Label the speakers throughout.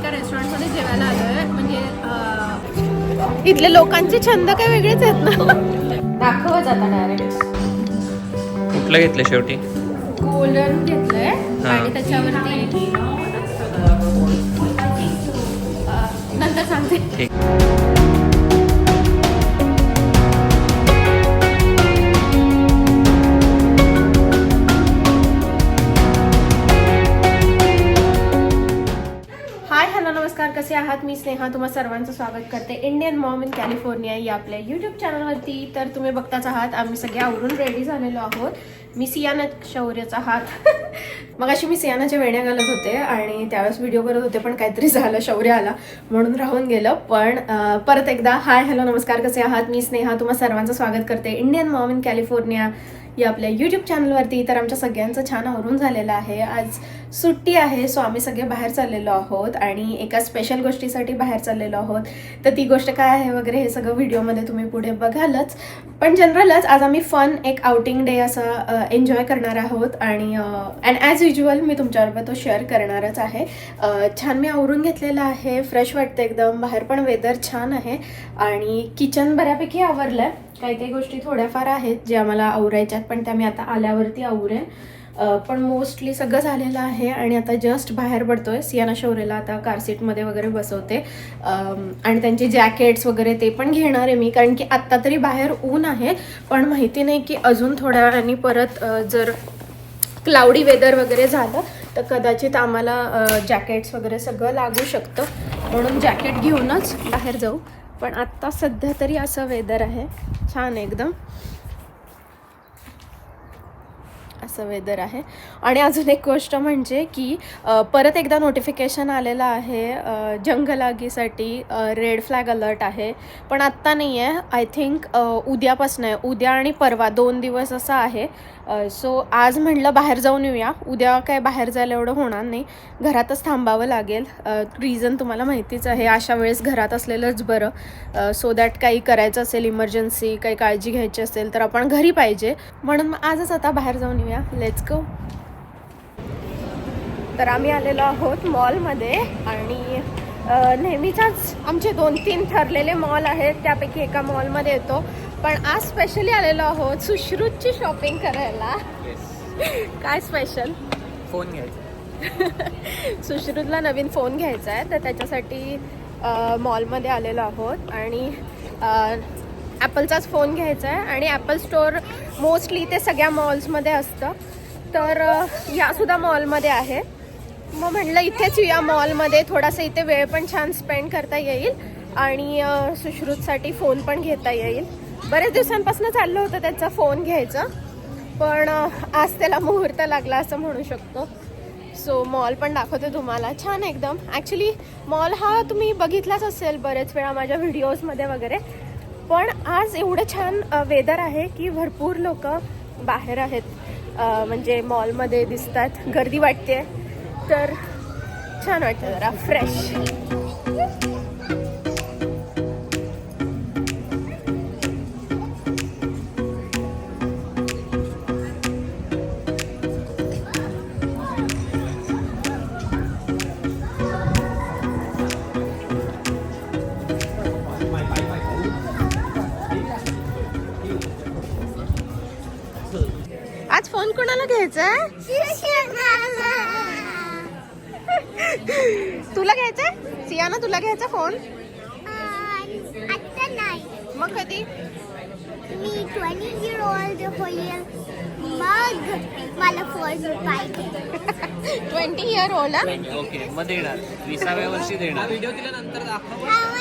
Speaker 1: एका रेस्टॉरंटमध्ये जेवायला आलोय. म्हणजे अं, इथले लोकांचे छंद काय वेगळेच आहेत ना? दाखवत आता डायरेक्ट
Speaker 2: कुठलं घेतलं शेवटी?
Speaker 1: गोल्डन घेतलंय.
Speaker 2: हा.
Speaker 1: आणि त्याच्यावरती नंतर सांगते. नमस्कार कसे आहात? मी स्नेहा तुम्हा सर्वांचं स्वागत करते इंडियन मॉम इन कॅलिफोर्निया या आपल्या यूट्यूब चॅनलवरती तर तुम्ही बघताच आहात आम्ही सगळे आवरून रेडी झालेलो आहोत. मी सियाना शौर्याचा हात. मग अशी मी सियानाच्या वेण्या घालत होते आणि त्यावेळेस व्हिडिओ करत होते पण काहीतरी झालं शौर्य आला म्हणून राहून गेलं. पण परत एकदा हाय हॅलो नमस्कार कसे आहात? मी स्नेहा तुम्हा सर्वांचं स्वागत करते इंडियन मॉम इन कॅलिफोर्निया या आपल्या यूट्यूब चॅनलवरती तर आमच्या सगळ्यांचं छान आवरून झालेलं आहे. आज सुट्टी आहे सो आम्ही सगळे बाहेर चाललेलो आहोत आणि एका स्पेशल गोष्टीसाठी बाहेर चाललेलो आहोत. तर ती गोष्ट काय आहे वगैरे हे सगळं व्हिडिओमध्ये तुम्ही पुढे बघालच. पण जनरलच आज आम्ही फन एक आउटिंग डे असा एन्जॉय करणार आहोत आणि अँड ॲज युजल मी तुमच्याबरोबर तो शेअर करणारच आहे. छान मी आवरून घेतलेला आहे फ्रेश वाटतं एकदम बाहेर पण वेदर छान आहे आणि किचन बऱ्यापैकी आवरलं आहे काही काही गोष्टी थोड्याफार आहेत ज्या आम्हाला आवरायच्यात पण त्या मी आता आल्यावरती आवरेन. पण मोस्टली सगळं झालेलं आहे आणि आता जस्ट बाहेर पडतोय. सियाना शौर्यला आता कार सीटमध्ये वगैरे बसवते. आणि त्यांचे जॅकेट्स वगैरे ते पण घेणार आहे मी कारण की आत्ता तरी बाहेर ऊन आहे. पण माहिती नाही की अजून थोड्या वेळाने परत जर क्लाउडी वेदर वगैरे झालं तर कदाचित आम्हाला जॅकेट्स वगैरे सगळं लागू शकतं. म्हणून जॅकेट घेऊनच बाहेर जाऊ. पण आत्ता सध्या तरी असं वेदर आहे. छान एकदम. असं वेदर आहे. आणि अजून एक गोष्ट म्हणजे की परत एकदा नोटिफिकेशन आलेलं आहे जंगल जंगलागीसाठी रेड फ्लॅग अलर्ट आहे. पण आत्ता नाही आहे आय थिंक उद्यापासून आहे. उद्या आणि परवा दोन दिवस असं आहे. सो आज म्हणलं बाहेर जाऊन येऊया. उद्या काय बाहेर जायला एवढं होणार नाही. घरातच थांबावं लागेल. रिझन तुम्हाला माहितीच आहे. अशा वेळेस घरात असलेलंच बरं. सो दॅट काही करायचं असेल इमर्जन्सी काही काळजी घ्यायची असेल तर आपण घरी पाहिजे. म्हणून आजच आता बाहेर जाऊन येऊया. लेट्स गो तर आम्ही आलेलो आहोत मॉलमध्ये आणि अ, नेहमीचाच आमचे दोन तीन ठरलेले मॉल आहेत त्यापैकी एका मॉलमध्ये येतो. पण आज स्पेशली आलेलो आहोत सुश्रुतची शॉपिंग करायला. काय स्पेशल
Speaker 2: फोन घ्यायचा.
Speaker 1: सुश्रुतला नवीन फोन घ्यायचा आहे तर त्याच्यासाठी मॉलमध्ये आलेलो आहोत. आणि ॲपलचाच फोन घ्यायचा आहे आणि ॲपल स्टोअर मोस्टली ते सगळ्या मॉल्समध्ये असतं. तर यासुद्धा मॉलमध्ये आहे. मग म्हणलं इथेच या मॉलमध्ये थोडासा इथे वेळ पण छान स्पेंड करता येईल आणि सुश्रुतसाठी फोन पण घेता येईल. बऱ्याच दिवसांपासून चाललं होतं त्याचा फोन घ्यायचा पण आज त्याला मुहूर्त लागला असं म्हणू शकतो. सो मॉल पण दाखवते तुम्हाला. छान एकदम. ॲक्च्युली मॉल हा तुम्ही बघितलाच असेल बरेच वेळा माझ्या व्हिडिओजमध्ये वगैरे. पण आज एवढं छान वेदर आहे की भरपूर लोक बाहेर आहेत. म्हणजे मॉलमध्ये दिसतात. गर्दी वाटते तर छान वाटतं जरा फ्रेश. सियाना तुला घ्यायचा फोन?
Speaker 3: आता नाही.
Speaker 1: मग कधी?
Speaker 3: मी ट्वेंटी इयर ओल्ड होईल. मग मला फोन पाहिजे.
Speaker 1: ट्वेंटी इयर ओल्ड
Speaker 2: ओके मग देणार. विसाव्या वर्षी देणार.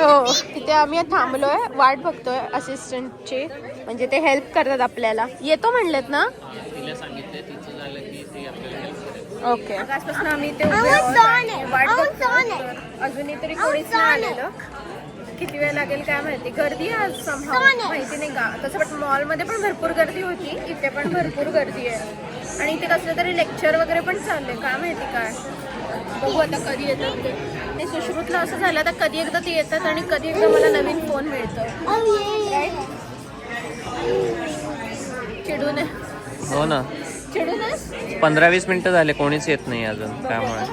Speaker 1: हो तिथे आम्ही थांबलोय. वाट बघतोय असिस्टंटची म्हणजे ते हेल्प करतात आपल्याला. येतो म्हणलेत ना?
Speaker 2: तिला सांगितलं तिचं झालं की ती आपल्याला help करेल.
Speaker 1: ओके. आजपासून आम्ही ते. अजूनही तरी कोणीच नाही आलेलं. किती वेळ लागेल काय माहिती. गर्दी आहे आज
Speaker 3: it.
Speaker 1: माहिती नाही का? तसं पण मॉलमध्ये पण भरपूर गर्दी होती. इथे पण भरपूर गर्दी आहे. आणि इथे कसलं तरी लेक्चर वगैरे पण चाललंय. काय माहिती काय? बघू आता कधी येतात ते. सुश्रुतला असं झालं तर कधी एकदा ते येतात आणि कधी एकदा मला नवीन फोन मिळतो.
Speaker 3: Oh.
Speaker 1: चिडून
Speaker 2: हो ना. पंधरा वीस मिनिटं झाले कोणीच येत नाही अजून त्यामुळे.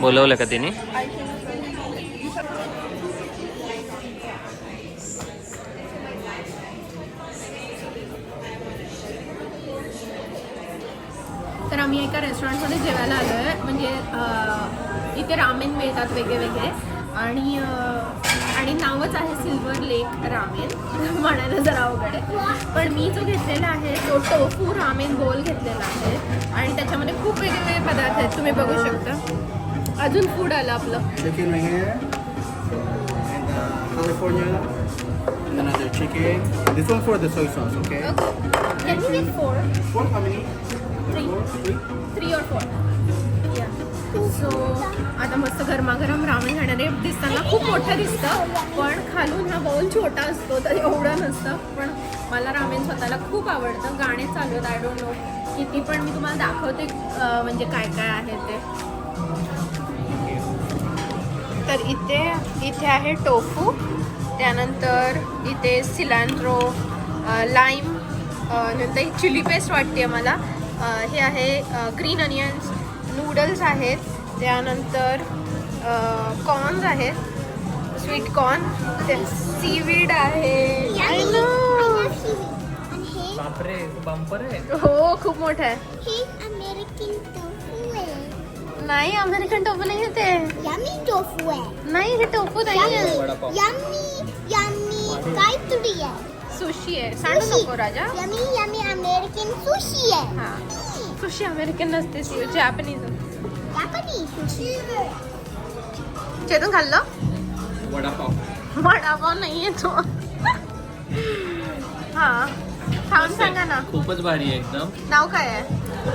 Speaker 2: बोलवलं का तिने?
Speaker 1: तर आम्ही एका रेस्टॉरंटमध्ये जेवायला आलो आहे म्हणजे इथे रामेन मिळतात वेगळे वेगळे आणि आणि नावच आहे सिल्वर लेक रामेन म्हणायला जरा अवघड आहे पण मी जो घेतलेला आहे तो टोफू रामेन बोल घेतलेला आहे आणि त्याच्यामध्ये खूप वेगवेगळे पदार्थ आहेत तुम्ही बघू शकता अजून फूड आलं आपलं
Speaker 4: uh, another chicken. This one for the soy sauce, okay?
Speaker 1: Can we get four?
Speaker 4: Four, how many?
Speaker 1: Three.
Speaker 4: Four, three.
Speaker 1: Three और फोर सो आता मस्त गरमागरम रावण खाणारे दिसताना खूप मोठं दिसतं पण खालून हा बाउल छोटा असतो तर एवढं नसतं. पण मला रामेन स्वतःला खूप आवडतं. गाणे चालू आहेत आय डोंट नो किती पण मी तुम्हाला दाखवते म्हणजे काय काय आहे ते. तर इथे इथे आहे टोफू त्यानंतर इथे सिलांट्रो लाईम नंतर चिली पेस्ट वाटते मला. हे आहे ग्रीन अनियन्स नूडल्स आहेत त्यानंतर कॉर्न्स आहेत स्वीट कॉर्न सीवीड आहे हो खूप मोठं आहे. नाही अमेरिकन टोफू नाही ते
Speaker 3: tofu. आहे.
Speaker 1: नाही हे टोफू नाही आहे. सुशी आहे सांडू. नको राजा
Speaker 3: American sushi आहे.
Speaker 1: सुशी अमेरिकन नसते जॅपनीज
Speaker 3: Japanese sushi.
Speaker 1: चेतून खाल्लं?
Speaker 2: वडापाव.
Speaker 1: वडापाव नाहीये तो. हा खाऊन सांगा ना.
Speaker 2: खूपच भारी आहे एकदम.
Speaker 1: नाव काय आहे?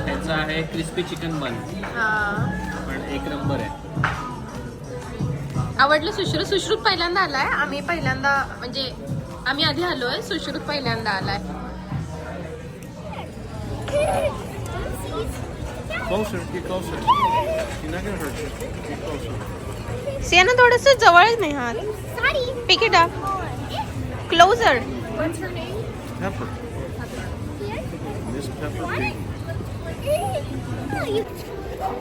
Speaker 2: त्याचं आहे क्रिस्पी चिकन बन
Speaker 1: हा.
Speaker 2: पण एक नंबर आहे.
Speaker 1: आवडलं सुश्रुत सुश्रुत पहिल्यांदा आलाय. आम्ही पहिल्यांदा म्हणजे आम्ही आधी आलोय सुश्रुत पहिल्यांदा आलाय.
Speaker 4: Closer, get closer. You're not gonna hurt you. Get closer.
Speaker 1: सियाना थोडस जवळच नाही हात. Pick it up closer
Speaker 4: Pepper. This pepper big.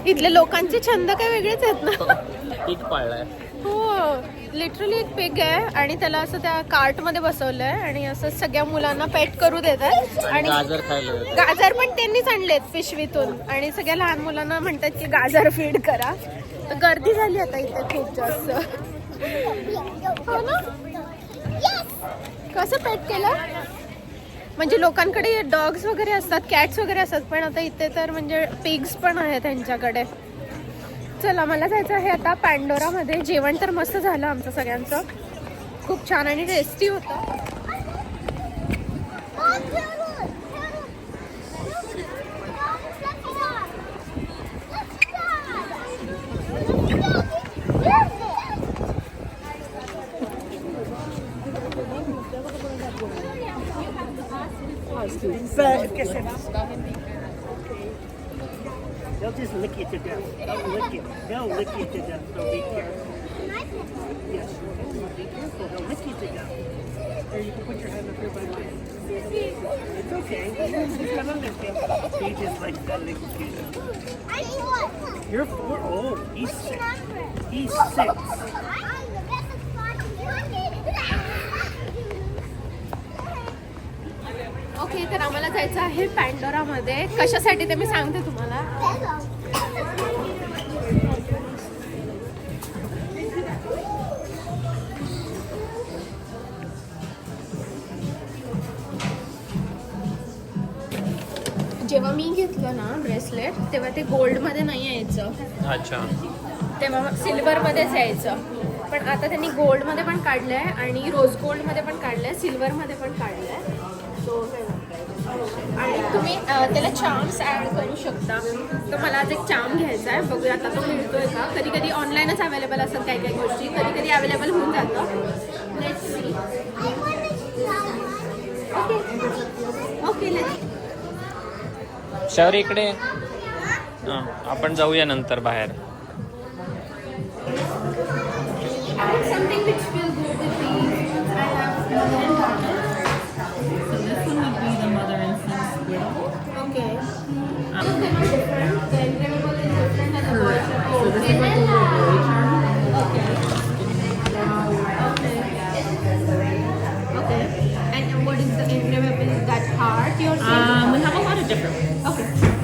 Speaker 1: इथल्या लोकांचे छंद काय वेगळेच आहेत ना
Speaker 2: पीक पाळलाय
Speaker 1: हो लिटरली एक पिग आहे आणि त्याला असं त्या कार्टमध्ये बसवलंय आणि असं सगळ्या मुलांना पेट करू देतात
Speaker 2: आणि
Speaker 1: आणि
Speaker 2: गाजर खायला.
Speaker 1: गाजर पण त्यांनीच आणलेत पिशवीतून आणि सगळ्या लहान मुलांना म्हणतात की गाजर फीड करा. तर गर्दी झाली आता इथे खूप जास्त. हो ना? कसं पेट केलं? म्हणजे लोकांकडे डॉग्स वगैरे असतात कॅट्स वगैरे असतात पण आता इथे तर म्हणजे पिग्स पण आहेत त्यांच्याकडे. चला मला जायचं आहे आता पॅन्डोरामध्ये जेवण तर मस्त झालं आमचं सगळ्यांचं. खूप छान आणि टेस्टी होतं.
Speaker 5: They'll just lick you to death. They'll lick you. They'll lick you to death. So be careful. Yes. Be careful. They'll lick you to death. Here, you can put your hand up here by mine. It's okay. Just come under him. He just likes that little kid. You're four. Oh, he's six. He's six.
Speaker 1: जायचं आहे पॅन्डोरामध्ये कशासाठी ते मी सांगते तुम्हाला. जेव्हा मी घेतलं ना bracelet तेव्हा ते गोल्डमध्ये नाही यायचं.
Speaker 2: अच्छा.
Speaker 1: तेव्हा सिल्वरमध्येच यायचं. पण आता त्यांनी गोल्डमध्ये पण काढलंय आणि रोज गोल्डमध्ये पण काढलंय सिल्वरमध्ये पण काढलंय. सो आणि तुम्ही त्याला चार्म्स ॲड करू शकता. तर मला आज एक चार्म घ्यायचा आहे. बघूया आता तो मिळतोय का? कधी कधी ऑनलाईनच अवेलेबल असतात काही काही गोष्टी. कधी कधी अवेलेबल होऊन जातं. Let see okay okay
Speaker 2: let इकडे. आपण जाऊया नंतर बाहेर.
Speaker 1: Something which will go with these. I have
Speaker 6: what is the entry weapons that
Speaker 1: are your um, We have a lot of different ones. Okay.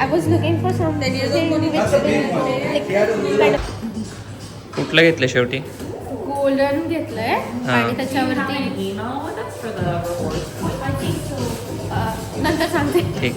Speaker 1: I
Speaker 6: was
Speaker 1: looking for something like
Speaker 2: कुठलं घेतलं शेवटी?
Speaker 1: Golden घेतलंय. आणि त्याच्यावरती अं, नंतर सांगते
Speaker 2: ठीक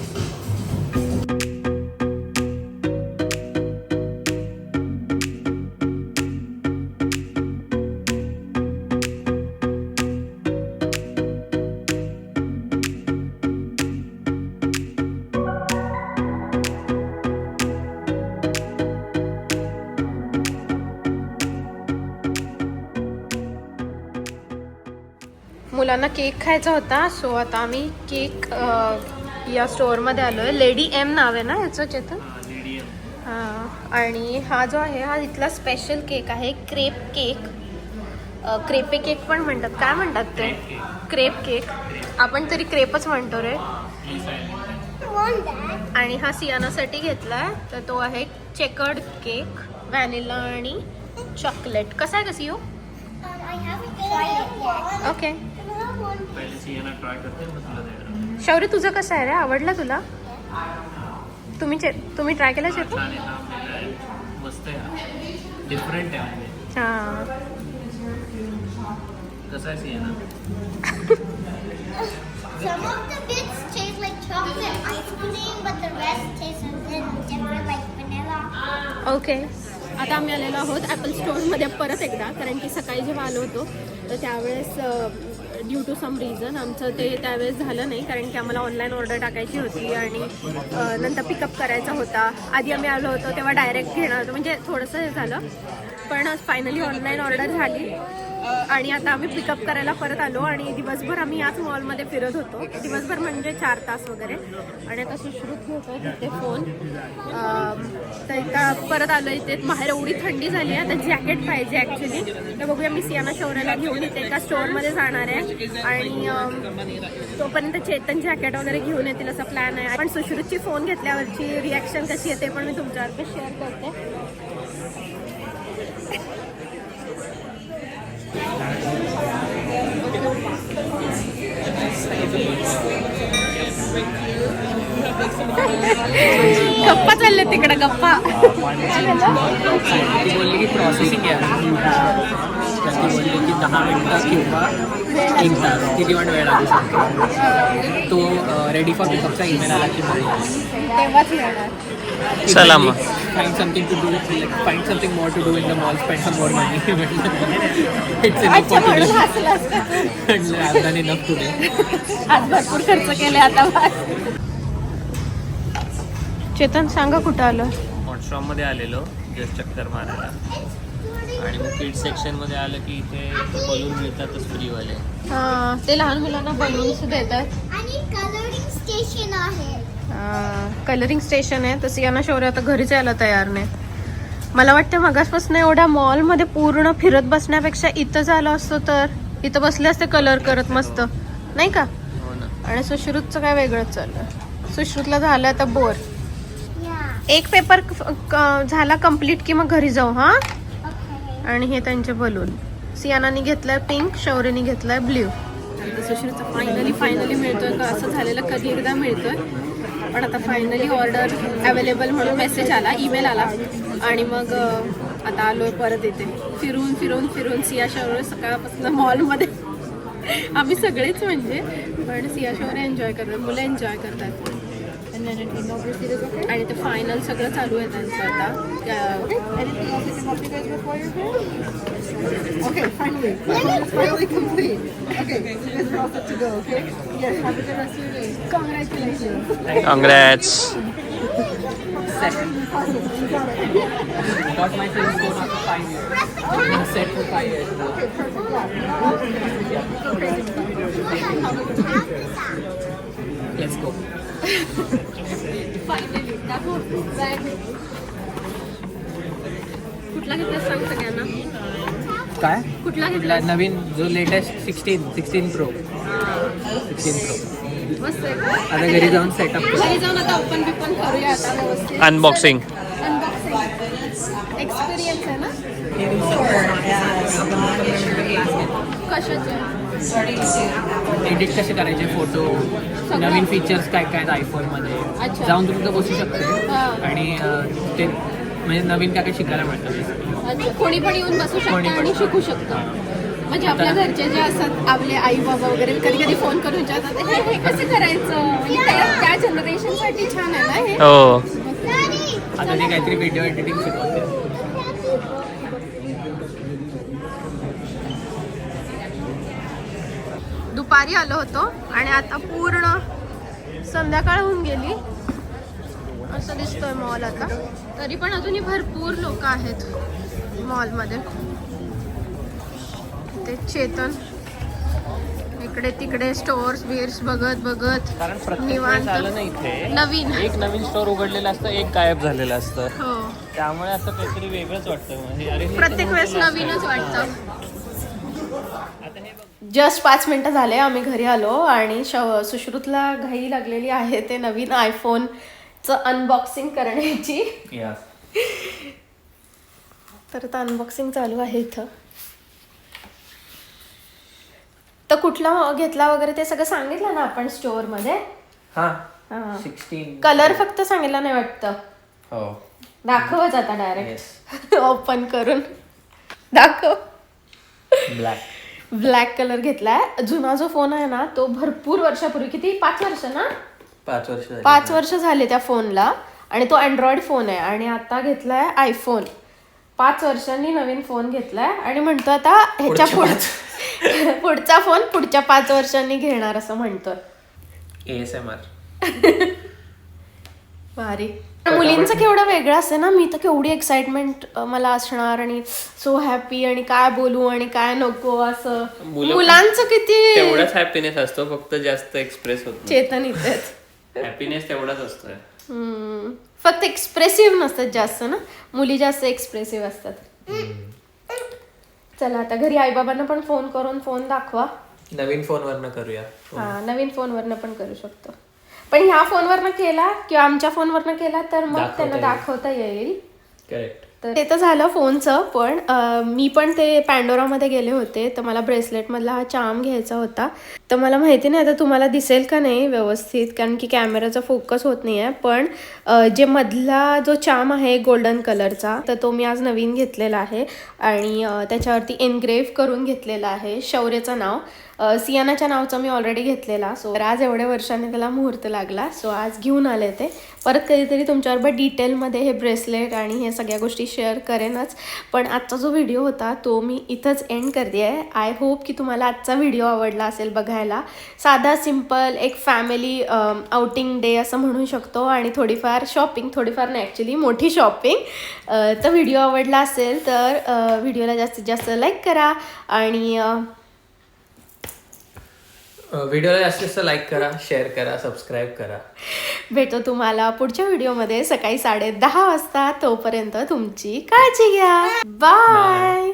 Speaker 1: मुलांना केक खायचा होता. सो आता आम्ही केक या स्टोअरमध्ये आलो आहे लेडी एम नाव आहे ना ह्याचं चेतन हां आणि हा जो आहे हा इथला स्पेशल केक आहे क्रेप केक क्रेपे केक पण म्हणतात. काय म्हणतात ते? क्रेप केक आपण तरी क्रेपच म्हणतो रे? आणि हा सियानासाठी घेतलाय. तर तो आहे चेकर्ड केक व्हॅनिला आणि चॉकलेट कसा आहे का सिओ
Speaker 3: I haven't tried it yet. Okay.
Speaker 2: पहिले सियाना ट्राय करते मग तुला देणार.
Speaker 1: शौर्य तुझं कसं आहे रे? आवडला तुला? तुम्ही चे तुम्ही ट्राय केला चेतन
Speaker 2: छान आहे नाव लिहिलं आहे. मस्त आहे डिफरंट आहे म्हणजे.
Speaker 1: हां.
Speaker 2: कसं आहे सियाना
Speaker 3: Some of the bits taste like chocolate ice cream, but the rest tastes different, like vanilla.
Speaker 1: Okay आता आम्ही आलेलो आहोत ॲपल स्टोअरमध्ये परत एकदा कारण की सकाळी जेव्हा आलो होतो तर त्यावेळेस ड्यू टू सम रिझन आमचं ते त्यावेळेस झालं नाही कारण की आम्हाला ऑनलाईन ऑर्डर टाकायची होती आणि नंतर पिकअप करायचा होता. आधी आम्ही आलो होतो तेव्हा डायरेक्ट घेणार होतो म्हणजे थोडंसं हे झालं. पण फायनली ऑनलाईन ऑर्डर झाली. आणि आता आम्ही पिकअप करायला परत आलो आणि दिवसभर आम्ही याच मॉलमध्ये फिरत होतो. दिवसभर म्हणजे चार तास वगैरे. आणि आता सुश्रुत घेतो तिथे फोन तर इथं परत आलो इथे. बाहेर एवढी थंडी झाली आहे आता जॅकेट पाहिजे ॲक्च्युली तर बघूया मी सियाना शौर्याला घेऊन इथे एका स्टोअरमध्ये जाणार आहे. आणि तोपर्यंत चेतन जॅकेट वगैरे घेऊन येतील असा प्लॅन आहे. पण सुश्रुतची फोन घेतल्यावरची रिॲक्शन कशी आहे ते पण मी तुमच्यावर शेअर करते. गप्पा चालले तिकडे गप्पा
Speaker 7: ती बोलली की प्रोसेसिंग आहे तर ती बोलली की दहा मिनटं किंवा एक तास किती पण वेळ लागू शकतो तो रेडी फॉर पिकअपचा ईमेल आला की
Speaker 1: तेव्हाच येणार
Speaker 2: चला मग.
Speaker 7: Find something to do find something more to do in the mall spend some more money it's enough
Speaker 1: अच्छा
Speaker 7: फॉर
Speaker 1: म्हणून
Speaker 7: टुडे
Speaker 1: हसलास का तू?
Speaker 7: म्हटलं आय डन इनफ टुडे
Speaker 1: आज भरपूर खर्च केले आता. चेतन सांगा कुठं आलो?
Speaker 2: हॉटस्टॉपमध्ये आलेलो जस्ट चक्कर मारायला. आणि मग किड सेक्शनमध्ये आलं की इथे बलून मिळतातच फ्रीवाले
Speaker 1: हा ते लहान मुलांना बलून्स देतात.
Speaker 3: आणि कलरिंग स्टेशन आहे
Speaker 1: कलरिंग स्टेशन आहे तसं यांना शौर्य आता घरीच यायला तयार नाही. मला वाटतं मगासपासून एवढ्या मॉलमध्ये पूर्ण फिरत बसण्यापेक्षा इथं झालं असतं तर इथं बसले असते कलर करत मस्त. नाही का?
Speaker 2: हो ना.
Speaker 1: आणि सुश्रुतचं काय वेगळंच चाललं सुश्रुतला झालं आता बोर एक पेपर झाला कंप्लीट की मग घरी जाऊ हा? आणि हे त्यांचे बलून. सियानानी घेतलाय पिंक शौर्यनी घेतलाय ब्ल्यू फायनली फायनली मिळतोय का? असं झालेलं कधी एकदा मिळतोय. पण आता फायनली ऑर्डर अवेलेबल म्हणून मेसेज आला ईमेल आला. आणि मग आता आलोय परत येते फिरून फिरून फिरून सिया शौर्य सकाळपासून मॉलमध्ये आम्ही सगळेच म्हणजे पण सिया शौर्य एन्जॉय करतात मुलं एन्जॉय करतात. आणि ते फायनल सगळं चालू आहे त्यांचं आता
Speaker 8: Okay, finally. It's finally complete. Okay, you guys are all set to go, okay? Yes, have a good rest of your day. Congratulations.
Speaker 2: Congrats
Speaker 7: Got my friends go
Speaker 1: कुठला घेतला सांग सगळ्यांना?
Speaker 7: काय?
Speaker 1: कुठला घेतला?
Speaker 7: नवीन जो latest sixteen sixteen
Speaker 1: pro sixteen pro?
Speaker 7: आता घरी जाऊन सेटअप करू.
Speaker 1: घरी जाऊन आता ओपन बिपन करूया आता व्यवस्थित.
Speaker 2: अनबॉक्सिंग
Speaker 1: अनबॉक्सिंग एक्सपिरियन्स आहे ना? कशाचे
Speaker 7: एडिट कसे करायचे? फोटो नवीन फीचर्स काय काय आहेत आयफोनमध्ये. जाऊन तुम्ही तिथं बसू शकते.
Speaker 1: हा.
Speaker 7: आणि ते म्हणजे नवीन काय काय शिकायला मिळतं
Speaker 1: कोणी पण येऊन बसू
Speaker 7: कोणी
Speaker 1: शकतं
Speaker 7: पण.
Speaker 1: आणि शिकू शकतं. म्हणजे आपल्या घरचे जे असतात आपले आई बाबा वगैरे कधी कधी फोन करून विचारतात हे हे कसं करायचं? म्हणजे त्या- त्या जनरेशनसाठी छान आहे ना हे.
Speaker 2: हो.
Speaker 7: आता ते काहीतरी व्हिडिओ एडिटिंग शिकवते.
Speaker 1: दुपारी आलो होतो आणि आता पूर्ण संध्याकाळ होऊन गेली. असं दिसतोय मॉल आता. तरी पण अजूनही भरपूर लोक आहेत मॉलमध्ये ते चेतन. इकडे तिकडे स्टोर्स बिअर्स बघत बघत
Speaker 2: कारण प्रत्येक
Speaker 1: निवांत.
Speaker 2: वेळेस आलं ना इथे
Speaker 1: नवीन.
Speaker 2: एक नवीन स्टोर उघडलेलं असतं एक गायब झालेलं असतं.
Speaker 1: हो.
Speaker 2: त्यामुळे असं काहीतरी वेगळंच वाटतं. म्हणजे अरे
Speaker 1: प्रत्येक वेळेस नवीनच. वाटतं. जस्ट पाच मिनटं झाले आम्ही घरी आलो आणि शव सुश्रुतला घाई लागलेली आहे ते नवीन आयफोनचं अनबॉक्सिंग करण्याची. तर आता अनबॉक्सिंग चालू आहे इथं. तर कुठला घेतला वगैरे ते सगळं सांगितलं ना आपण स्टोअरमध्ये?
Speaker 2: हा. सिक्स्टीन
Speaker 1: कलर फक्त सांगितला नाही वाटतं.
Speaker 2: हो.
Speaker 1: दाखवच आता डायरेक्ट ओपन करून. दाखव.
Speaker 2: ब्लॅक
Speaker 1: ब्लॅक कलर घेतलाय. जुना जो फोन आहे ना तो भरपूर वर्षापूर्वी किती? पाच वर्ष ना?
Speaker 2: पाच वर्ष झाली.
Speaker 1: पाच वर्ष झाले त्या फोनला आणि तो अँड्रॉइड फोन आहे. आणि आता घेतलाय आयफोन पाच वर्षांनी नवीन फोन घेतलाय. आणि म्हणतो आता ह्याच्या पुढ पुढचा फोन पुढच्या पाच वर्षांनी घेणार असं म्हणतोय.
Speaker 2: ASMR.
Speaker 1: भारी. मुलींचं केवढं वेगळं असतं ना मी तर केवढी एक्साइटमेंट मला असणार आणि सो हॅपी आणि काय बोलू आणि काय नको असं. मुलांचं किती
Speaker 2: तेवढाच हॅपीनेस असतो फक्त जास्त एक्सप्रेस होत
Speaker 1: चेतन इथेच
Speaker 2: हॅपीनेस तेवढाच
Speaker 1: हम्म. फक्त एक्सप्रेसिव्ह नसतात जास्त ना मुली जास्त एक्सप्रेसिव्ह असतात. चला आता घरी आईबाबांना पण फोन करून फोन दाखवा.
Speaker 2: नवीन फोनवरनं करूया.
Speaker 1: हा नवीन फोनवरनं पण करू शकतो. पण ह्या फोनवरनं केला किंवा आमच्या फोनवरनं केला तर मग
Speaker 2: दाखवता
Speaker 1: त्यांना
Speaker 2: येईल.
Speaker 1: दाखवता येईल.
Speaker 2: करेक्ट
Speaker 1: तर ते तर झालं फोनचं पण अं, मी पण ते पॅन्डोरामध्ये गेले होते तर मला ब्रेसलेटमधला हा चाम घ्यायचा होता. तर मला माहिती नाही आता तुम्हाला दिसेल का नाही व्यवस्थित कारण की कॅमेराचा फोकस होत नाही आहे पण जे मधला जो चाम आहे गोल्डन कलरचा तर तो मी आज नवीन घेतलेला आहे. आणि त्याच्यावरती एनग्रेव्ह करून घेतलेला आहे शौर्यचं नाव. सियानाच्या नावचं मी ऑलरेडी घेतलेला सो आज एवढ्या वर्षाने त्याला मुहूर्त लागला सो आज घेऊन आले ते. परत कधीतरी तुमच्याबरोबर डिटेलमध्ये हे ब्रेसलेट आणि हे सगळ्या गोष्टी शेअर करेनच. पण आजचा जो व्हिडिओ होता तो मी इथंच एंड करते आहे आय होप की तुम्हाला आजचा व्हिडिओ आवडला असेल बघायला. साधा सिंपल एक फॅमिली आउटिंग डे असं म्हणू शकतो आणि थोडीफार शॉपिंग थोडीफार नाही ॲक्च्युली मोठी शॉपिंग तर व्हिडिओ आवडला असेल तर व्हिडिओला जास्तीत जास्त लाईक करा आणि
Speaker 7: व्हिडिओला जास्तीत जास्त लाईक करा शेअर करा सबस्क्राईब करा.
Speaker 1: भेटतो तुम्हाला पुढच्या व्हिडिओमध्ये सकाळी साडे दहा वाजता. तोपर्यंत तुमची काळजी घ्या. बाय